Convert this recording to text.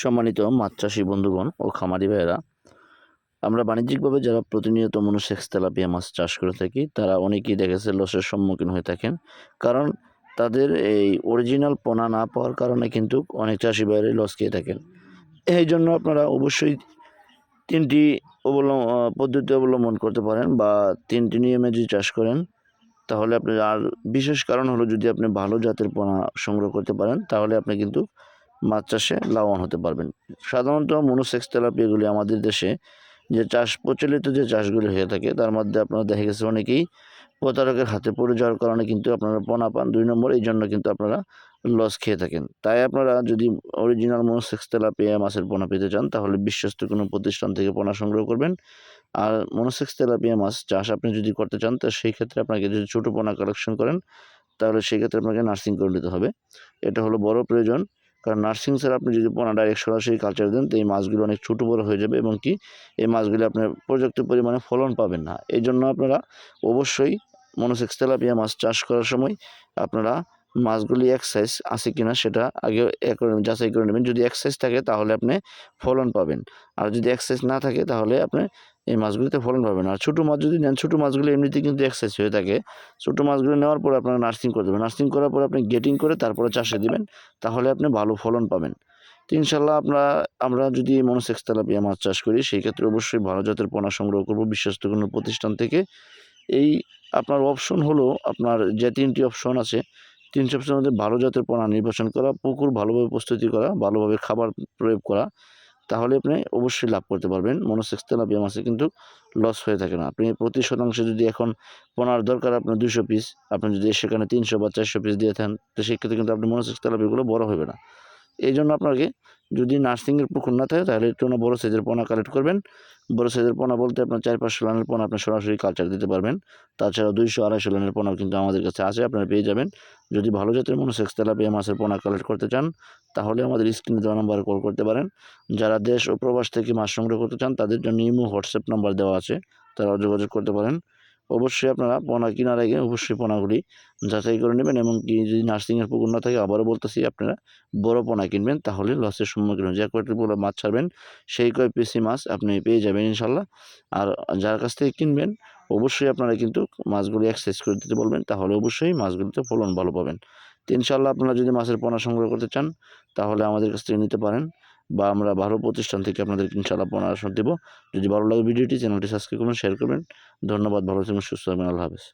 সম্মানিত মাছ চাষি বন্ধুগণ ও খামারি ভাইয়েরা, আমরা বাণিজ্যিকভাবে যারা প্রতিনিয়ত মনোসেক্স তেলাপিয়া মাছ চাষ করে থাকি, তারা অনেকেই দেখেছে লসের সম্মুখীন হয়ে থাকেন। কারণ তাদের এই অরিজিনাল পোনা না পাওয়ার কারণে কিন্তু অনেক চাষি ভাইয়েরাই লস খেয়ে থাকেন। এই জন্য আপনারা অবশ্যই তিনটি অবলম্ব পদ্ধতি অবলম্বন করতে পারেন বা তিনটি নিয়মে যদি চাষ করেন, তাহলে আপনি আর বিশেষ কারণ হলো যদি আপনি ভালো জাতের পোনা সংগ্রহ করতে পারেন, তাহলে আপনি কিন্তু মাছ চাষে লাভবান হতে পারবেন। সাধারণত মনোসেক্স তেলাপিয়াগুলি আমাদের দেশে যে চাষ, প্রচলিত যে চাষগুলি হয়ে থাকে, তার মধ্যে আপনারা দেখা গেছে অনেকেই প্রতারকের হাতে পড়ে যাওয়ার কারণে কিন্তু আপনারা পোনা পান। দুই নম্বর, এই জন্য কিন্তু আপনারা লস খেয়ে থাকেন। তাই আপনারা যদি অরিজিনাল মনোসেক্স তেলাপিয়া মাছের পোনা পেতে চান, তাহলে বিশ্বস্ত কোনো প্রতিষ্ঠান থেকে পোনা সংগ্রহ করবেন। আর মনোসেক্স তেলাপিয়া মাছ চাষ আপনি যদি করতে চান, তো সেই ক্ষেত্রে আপনাকে যদি ছোটো পোনা কালেকশন করেন, তাহলে সেই ক্ষেত্রে আপনাকে নার্সিং করে নিতে হবে। এটা হলো বড় প্রয়োজন। কারণ নার্সিং ছাড়া আপনি যদি পোনা ডাইরেক্ট সরাসরি কালচার দেন, তো এই মাছগুলো অনেক ছোটো বড়ো হয়ে যাবে এবং কি এই মাছগুলি আপনার পর্যাপ্ত পরিমাণে ফলন পাবেন না। এই জন্য আপনারা অবশ্যই মনোসেক্স তেলাপিয়া মাছ চাষ করার সময় আপনারা মাছগুলি এক সাইজ আছে কিনা সেটা আগে যাচাই করে নেবেন। যদি এক সাইজ থাকে তাহলে আপনি ফলন পাবেন। আর যদি এক সাইজ না থাকে তাহলে আপনি এই মাছগুলিতে ফলন পাবেন আর ছোটো মাছ যদি নেন, ছোটো মাছগুলি এমনিতেই কিন্তু এক সাইজ হয়ে থাকে। ছোটো মাছগুলো নেওয়ার পর আপনারা নার্সিং করে দেবেন। নার্সিং করার পর আপনি গেটিং করে তারপরে চাষে দিবেন, তাহলে আপনি ভালো ফলন পাবেন। তো ইনশাল্লাহ আমরা আমরা যদি মনোসেক্স তেলাপিয়া মাছ চাষ করি, সেই ক্ষেত্রে অবশ্যই ভালো জাতের পোনা সংগ্রহ করব বিশ্বস্ত কোনো প্রতিষ্ঠান থেকে। এই আপনার অপশন হলো আপনার যে তিনটি অপশন আছে, তিনটি অপশনের মধ্যে ভালো জাতের পোনা নির্বাচন করা, পুকুর ভালোভাবে প্রস্তুতি করা, ভালোভাবে খাবার প্রয়োগ করা তাহলে আপনি অবশ্যই লাভ করতে পারবেন। মনোসেক্স তেলাপিয়া মাছে কিন্তু লস হয়ে থাকে না। আপনি প্রতি শতাংশে যদি এখন পোনার দরকার আপনার দুশো পিস আপনি যদি সেখানে তিনশো বা চারশো পিস দিয়ে থাকেন, তো সেক্ষেত্রে কিন্তু আপনি মনোসেক্স তেলাপিয়াগুলো বড় হবে না। এই জন্য আপনাকে যদি নার্সিংয়ের পুকুর না থাকে, তাহলে একটু বড়ো সাইজের পোনা কালেক্ট করবেন। বড়ো সাইজের পোনা বলতে আপনার চার, পাঁচশো লাইনের পোনা আপনি সরাসরি কালচার দিতে পারবেন। তাছাড়া দুইশো, আড়াইশো লাইনের পোনাও কিন্তু আমাদের কাছে আছে, আপনারা পেয়ে যাবেন। যদি ভালো জাতের মনোসেক্স তেলাপিয়া মাছের পোনা কালেক্ট করতে চান, তাহলে আমাদের স্ক্রিনে দেওয়া নাম্বারে কল করতে পারেন। যারা দেশ ও প্রবাস থেকে মাছ সংগ্রহ করতে চান, তাদের জন্য ইমো, হোয়াটসঅ্যাপ নাম্বার দেওয়া আছে তারা যোগাযোগ করতে পারেন। অবশ্যই আপনারা পোনা কেনার আগে অবশ্যই পোনাগুলি যাচাই করে নেবেন এবং কি যদি নার্সিংয়ের পুকুর না থাকে আবারও বলতেছি আপনারা বড় পোনা কিনবেন তাহলে লসের সম্মুখীন হন যে কয়টি বড় মাছ ছাড়বেন সেই কয় পিসি মাছ আপনি পেয়ে যাবেন ইনশাল্লাহ আর যার কাছ থেকে কিনবেন অবশ্যই আপনারা কিন্তু মাছগুলি এক্সারসাইজ করে দিতে বলবেন, তাহলে অবশ্যই মাছগুলিতে ফলন ভালো পাবেন। তো ইনশাল্লাহ আপনারা যদি মাছের পোনা সংগ্রহ করতে চান তাহলে আমাদের কাছ থেকে নিতে পারেন। বা আমরা ভালো প্রতিষ্ঠান থেকে আপনাদেরকে ইনশাল্লাহ পরামর্শ দেবো। যদি ভালো লাগে ভিডিওটি চ্যানেলটি সাবস্ক্রাইব করবেন শেয়ার করবেন। ধন্যবাদ, ভালো থাকবেন, সুস্থ থাকবেন, আল্লাহ হাফেজ।